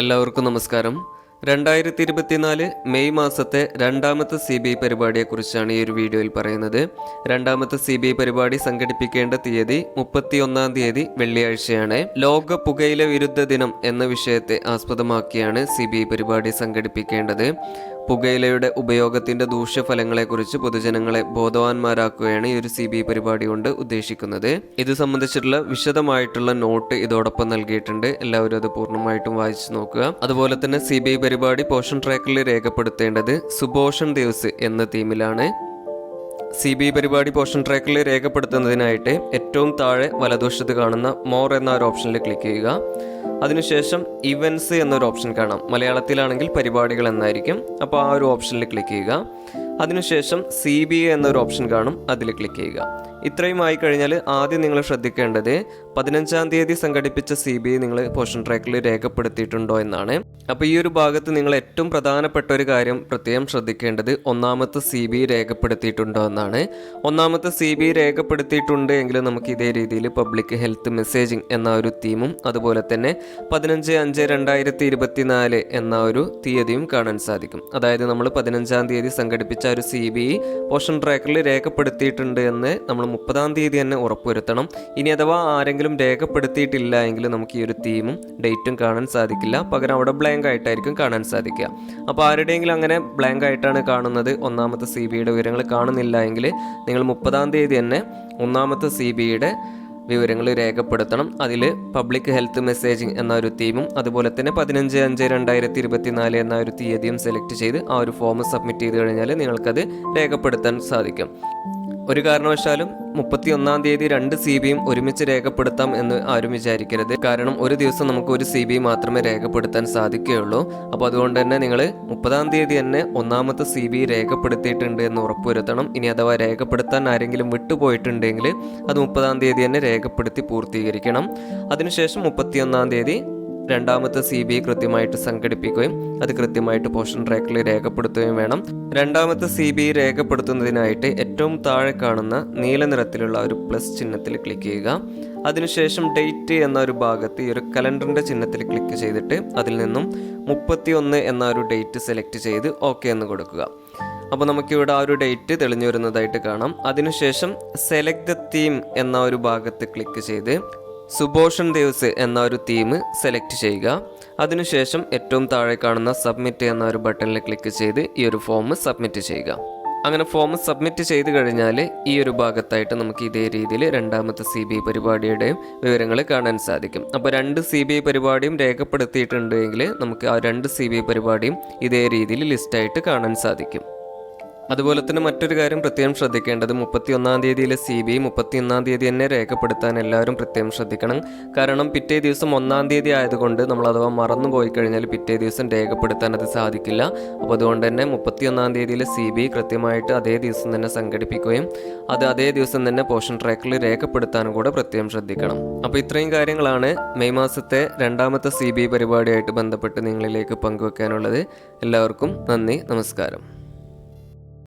എല്ലാവർക്കും നമസ്കാരം. രണ്ടായിരത്തി ഇരുപത്തിനാല് മെയ് മാസത്തെ രണ്ടാമത്തെ സി ബി ഐ പരിപാടിയെക്കുറിച്ചാണ് ഈ ഒരു വീഡിയോയിൽ പറയുന്നത്. രണ്ടാമത്തെ സി ബി ഐ പരിപാടി സംഘടിപ്പിക്കേണ്ട തീയതി മുപ്പത്തിയൊന്നാം തീയതി വെള്ളിയാഴ്ചയാണ്. ലോക പുകയില വിരുദ്ധ ദിനം എന്ന വിഷയത്തെ ആസ്പദമാക്കിയാണ് സി ബി ഐ പരിപാടി സംഘടിപ്പിക്കേണ്ടത്. പുകയിലയുടെ ഉപയോഗത്തിന്റെ ദൂഷ്യഫലങ്ങളെക്കുറിച്ച് പൊതുജനങ്ങളെ ബോധവാന്മാരാക്കുകയാണ് ഈ ഒരു സി ബി പരിപാടി കൊണ്ട് ഉദ്ദേശിക്കുന്നത്. ഇത് സംബന്ധിച്ചിട്ടുള്ള വിശദമായിട്ടുള്ള നോട്ട് ഇതോടൊപ്പം നൽകിയിട്ടുണ്ട്. എല്ലാവരും അത് പൂർണമായിട്ടും വായിച്ചു നോക്കുക. അതുപോലെ തന്നെ സി ബി പരിപാടി പോഷൻ ട്രാക്കിൽ രേഖപ്പെടുത്തേണ്ടത് സുപോഷൻ ദിവസ് എന്ന തീമിലാണ്. സി ബി പരിപാടി പോഷൻ ട്രാക്കിൽ രേഖപ്പെടുത്തുന്നതിനായിട്ട് ഏറ്റവും താഴെ വലതുവശത്ത് കാണുന്ന മോർ എന്ന ഒരു ഓപ്ഷനിൽ ക്ലിക്ക് ചെയ്യുക. അതിനുശേഷം ഇവൻസ് എന്നൊരു ഓപ്ഷൻ കാണാം. മലയാളത്തിലാണെങ്കിൽ പരിപാടികൾ എന്നായിരിക്കും. അപ്പോൾ ആ ഒരു ഓപ്ഷനിൽ ക്ലിക്ക് ചെയ്യുക. അതിനുശേഷം സി ബി എന്നൊരു ഓപ്ഷൻ കാണും. അതിൽ ക്ലിക്ക് ചെയ്യുക. ഇത്രയും ആയി കഴിഞ്ഞാൽ ആദ്യം നിങ്ങൾ ശ്രദ്ധിക്കേണ്ടത് പതിനഞ്ചാം തീയതി സംഘടിപ്പിച്ച സി ബി ഐ നിങ്ങൾ പോഷൻ ട്രാക്കിൽ രേഖപ്പെടുത്തിയിട്ടുണ്ടോ എന്നാണ്. അപ്പോൾ ഈ ഒരു ഭാഗത്ത് നിങ്ങൾ ഏറ്റവും പ്രധാനപ്പെട്ട ഒരു കാര്യം പ്രത്യേകം ശ്രദ്ധിക്കേണ്ടത് ഒന്നാമത്തെ സി ബി ഐ രേഖപ്പെടുത്തിയിട്ടുണ്ടോ എന്നാണ്. ഒന്നാമത്തെ സി ബി ഐ രേഖപ്പെടുത്തിയിട്ടുണ്ട് എങ്കിൽ നമുക്ക് ഇതേ രീതിയിൽ പബ്ലിക് ഹെൽത്ത് മെസ്സേജിംഗ് എന്ന ഒരു തീമും അതുപോലെ തന്നെ പതിനഞ്ച് അഞ്ച് രണ്ടായിരത്തി ഇരുപത്തിനാല് എന്ന ഒരു തീയതിയും കാണാൻ സാധിക്കും. അതായത് നമ്മൾ പതിനഞ്ചാം തീയതി സംഘടിപ്പിച്ച ഒരു സി ബി ഐ പോഷൻ ട്രാക്കിൽ രേഖപ്പെടുത്തിയിട്ടുണ്ട് എന്ന് നമ്മൾ മുപ്പതാം തീയതി തന്നെ ഉറപ്പുവരുത്തണം. ഇനി അഥവാ ആരെങ്കിലും രേഖപ്പെടുത്തിയിട്ടില്ല എങ്കിൽ നമുക്ക് ഈ ഒരു തീമും ഡേറ്റും കാണാൻ സാധിക്കില്ല. പകരം അവിടെ ബ്ലാങ്ക് ആയിട്ടായിരിക്കും കാണാൻ സാധിക്കുക. അപ്പോൾ ആരുടെയെങ്കിലും അങ്ങനെ ബ്ലാങ്ക് ആയിട്ടാണ് കാണുന്നത് ഒന്നാമത്തെ സി ബിയുടെ വിവരങ്ങൾ കാണുന്നില്ല എങ്കിൽ നിങ്ങൾ മുപ്പതാം തീയതി തന്നെ ഒന്നാമത്തെ സി ബിയുടെ വിവരങ്ങൾ രേഖപ്പെടുത്തണം. അതിൽ പബ്ലിക് ഹെൽത്ത് മെസ്സേജിംഗ് എന്ന ഒരു തീമും അതുപോലെ തന്നെ പതിനഞ്ച് അഞ്ച് രണ്ടായിരത്തി ഇരുപത്തിനാല് എന്ന ഒരു തീയതിയും സെലക്ട് ചെയ്ത് ആ ഒരു ഫോം സബ്മിറ്റ് ചെയ്ത് കഴിഞ്ഞാൽ നിങ്ങൾക്കത് രേഖപ്പെടുത്താൻ സാധിക്കും. ഒരു കാരണവശാലും മുപ്പത്തി ഒന്നാം തീയതി രണ്ട് സി ബിയും ഒരുമിച്ച് രേഖപ്പെടുത്താം എന്ന് ആരും വിചാരിക്കരുത്. കാരണം ഒരു ദിവസം നമുക്ക് ഒരു സി ബി മാത്രമേ രേഖപ്പെടുത്താൻ സാധിക്കുകയുള്ളൂ. അപ്പോൾ അതുകൊണ്ട് തന്നെ നിങ്ങൾ മുപ്പതാം തീയതി തന്നെ ഒന്നാമത്തെ സി ബി രേഖപ്പെടുത്തിയിട്ടുണ്ട് എന്ന് ഉറപ്പുവരുത്തണം ഇനി അഥവാ രേഖപ്പെടുത്താൻ ആരെങ്കിലും വിട്ടുപോയിട്ടുണ്ടെങ്കിൽ അത് മുപ്പതാം തീയതി തന്നെ രേഖപ്പെടുത്തി പൂർത്തീകരിക്കണം. അതിനുശേഷം മുപ്പത്തിയൊന്നാം തീയതി രണ്ടാമത്തെ സി ബി കൃത്യമായിട്ട് സംഘടിപ്പിക്കുകയും അത് കൃത്യമായിട്ട് പോഷൻ ട്രാക്കിൽ രേഖപ്പെടുത്തുകയും വേണം. രണ്ടാമത്തെ സി ബി രേഖപ്പെടുത്തുന്നതിനായിട്ട് ഏറ്റവും താഴെ കാണുന്ന നീല നിറത്തിലുള്ള ഒരു പ്ലസ് ചിഹ്നത്തിൽ ക്ലിക്ക് ചെയ്യുക. അതിനുശേഷം ഡേറ്റ് എന്ന ഒരു ഭാഗത്ത് ഈ ഒരു കലണ്ടറിന്റെ ചിഹ്നത്തിൽ ക്ലിക്ക് ചെയ്തിട്ട് അതിൽ നിന്നും മുപ്പത്തി ഒന്ന് എന്ന ഒരു ഡേറ്റ് സെലക്ട് ചെയ്ത് ഓക്കെ എന്ന് കൊടുക്കുക. അപ്പോൾ നമുക്കിവിടെ ആ ഒരു ഡേറ്റ് തെളിഞ്ഞു വരുന്നതായിട്ട് കാണാം. അതിനുശേഷം സെലക്ട് ദ തീം എന്ന ഒരു ഭാഗത്ത് ക്ലിക്ക് ചെയ്ത് സുബോഷൻ ദേവ്സ് എന്ന ഒരു തീം സെലക്ട് ചെയ്യുക. അതിനുശേഷം ഏറ്റവും താഴെ കാണുന്ന സബ്മിറ്റ് എന്ന ഒരു ബട്ടണിൽ ക്ലിക്ക് ചെയ്ത് ഈ ഒരു ഫോം സബ്മിറ്റ് ചെയ്യുക. അങ്ങനെ ഫോം സബ്മിറ്റ് ചെയ്ത് കഴിഞ്ഞാൽ ഈ ഒരു ഭാഗത്തായിട്ട് നമുക്ക് ഇതേ രീതിയിൽ രണ്ടാമത്തെ സി ബി ഐ പരിപാടിയുടെയും വിവരങ്ങൾ കാണാൻ സാധിക്കും. അപ്പോൾ രണ്ട് സി ബി ഐ പരിപാടിയും രേഖപ്പെടുത്തിയിട്ടുണ്ടെങ്കിൽ നമുക്ക് ആ രണ്ട് സി ബി ഐ പരിപാടിയും ഇതേ രീതിയിൽ ലിസ്റ്റായിട്ട് കാണാൻ സാധിക്കും. അതുപോലെ തന്നെ മറ്റൊരു കാര്യം പ്രത്യേകം ശ്രദ്ധിക്കേണ്ടത് മുപ്പത്തി ഒന്നാം തീയതിയിലെ സി ബി മുപ്പത്തി ഒന്നാം തീയതി തന്നെ രേഖപ്പെടുത്താൻ എല്ലാവരും പ്രത്യേകം ശ്രദ്ധിക്കണം. കാരണം പിറ്റേ ദിവസം ഒന്നാം തീയതി ആയതുകൊണ്ട് നമ്മൾ അഥവാ മറന്നു പോയി കഴിഞ്ഞാൽ പിറ്റേ ദിവസം രേഖപ്പെടുത്താൻ അത് സാധിക്കില്ല. അപ്പോൾ അതുകൊണ്ട് തന്നെ മുപ്പത്തി ഒന്നാം തീയതിയിലെ സി ബി ഐ കൃത്യമായിട്ട് അതേ ദിവസം തന്നെ സംഘടിപ്പിക്കുകയും അത് അതേ ദിവസം തന്നെ പോഷൻ ട്രാക്കിൽ രേഖപ്പെടുത്താനും കൂടെ പ്രത്യേകം ശ്രദ്ധിക്കണം. അപ്പോൾ ഇത്രയും കാര്യങ്ങളാണ് മെയ് മാസത്തെ രണ്ടാമത്തെ സി ബി ഐ പരിപാടിയായിട്ട് ബന്ധപ്പെട്ട് നിങ്ങളിലേക്ക് പങ്കുവെക്കാനുള്ളത്. എല്ലാവർക്കും നന്ദി നമസ്കാരം.